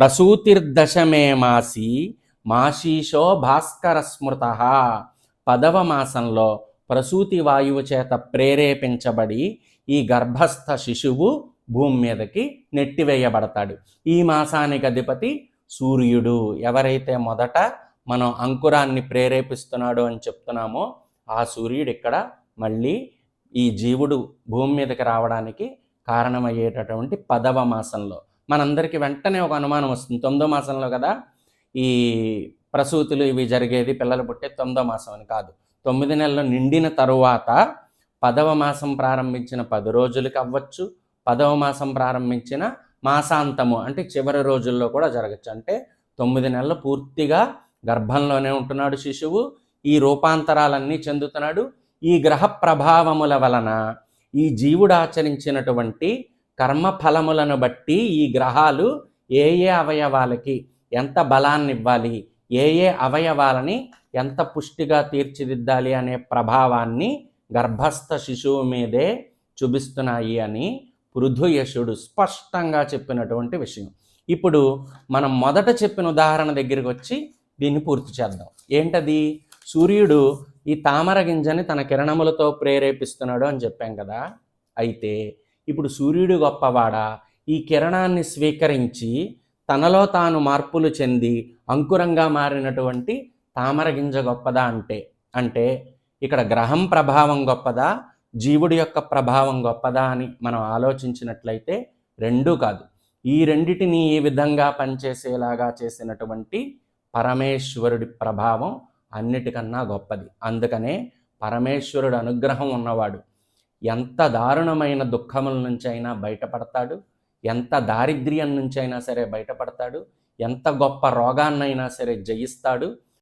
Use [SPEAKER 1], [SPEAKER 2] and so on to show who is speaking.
[SPEAKER 1] ప్రసూతిర్దశమే మాసి మాషీషో భాస్కర స్మృత పదవ మాసంలో ప్రసూతి వాయువు చేత ప్రేరేపించబడి ఈ గర్భస్థ శిశువు భూమి మీదకి నెట్టివేయబడతాడు. ఈ మాసానికి అధిపతి సూర్యుడు. ఎవరైతే మొదట మనం అంకురాన్ని ప్రేరేపిస్తున్నాడు అని చెప్తున్నామో ఆ సూర్యుడు ఇక్కడ మళ్ళీ ఈ జీవుడు భూమి మీదకి రావడానికి కారణమయ్యేటటువంటి పదవ మాసంలో మనందరికీ వెంటనే ఒక అనుమానం వస్తుంది. తొమ్మిదో మాసంలో కదా ఈ ప్రసూతులు ఇవి జరిగేది పిల్లలు పుట్టే తొమ్మిదో మాసం అని కాదు. తొమ్మిది నెలలు నిండిన తరువాత పదవ మాసం ప్రారంభించిన పది రోజులకి అవ్వచ్చు పదవ మాసం ప్రారంభించిన మాసాంతము అంటే చివరి రోజుల్లో కూడా జరగచ్చు. అంటే తొమ్మిది నెలలు పూర్తిగా గర్భంలోనే ఉంటున్నాడు శిశువు ఈ రూపాంతరాలన్నీ చెందుతున్నాడు. ఈ గ్రహ ప్రభావముల వలన ఈ జీవుడు ఆచరించినటువంటి కర్మ ఫలములను బట్టి ఈ గ్రహాలు ఏ ఏ అవయవాలకి ఎంత బలాన్ని ఇవ్వాలి ఏ ఏ అవయవాలని ఎంత పుష్టిగా తీర్చిదిద్దాలి అనే ప్రభావాన్ని గర్భస్థ శిశువు మీదే చూపిస్తున్నాయి అని పృథుయశుడు స్పష్టంగా చెప్పినటువంటి విషయం. ఇప్పుడు మనం మొదట చెప్పిన ఉదాహరణ దగ్గరికి వచ్చి దీన్ని పూర్తి చేద్దాం. ఏంటది? సూర్యుడు ఈ తామర గింజని తన కిరణములతో ప్రేరేపిస్తున్నాడు అని చెప్పాం కదా. అయితే ఇప్పుడు సూర్యుడు గొప్పవాడా? ఈ కిరణాన్ని స్వీకరించి తనలో తాను మార్పులు చెంది అంకురంగా మారినటువంటి తామర గింజ గొప్పదా అంటే? అంటే ఇక్కడ గ్రహం ప్రభావం గొప్పదా? జీవుడి యొక్క ప్రభావం గొప్పదా అని మనం ఆలోచించినట్లయితే రెండూ కాదు. ఈ రెండిటిని ఈ విధంగా పనిచేసేలాగా చేసినటువంటి పరమేశ్వరుడి ప్రభావం అన్నిటికన్నా గొప్పది. అందుకనే పరమేశ్వరుడు అనుగ్రహం ఉన్నవాడు. ఎంత దారుణమైన దుఃఖముల నుంచి అయినా బయటపడతాడు ఎంత దారిద్ర్యం నుంచి అయినా సరే బయటపడతాడు ఎంత గొప్ప రోగాన్నైనా సరే జయిస్తాడు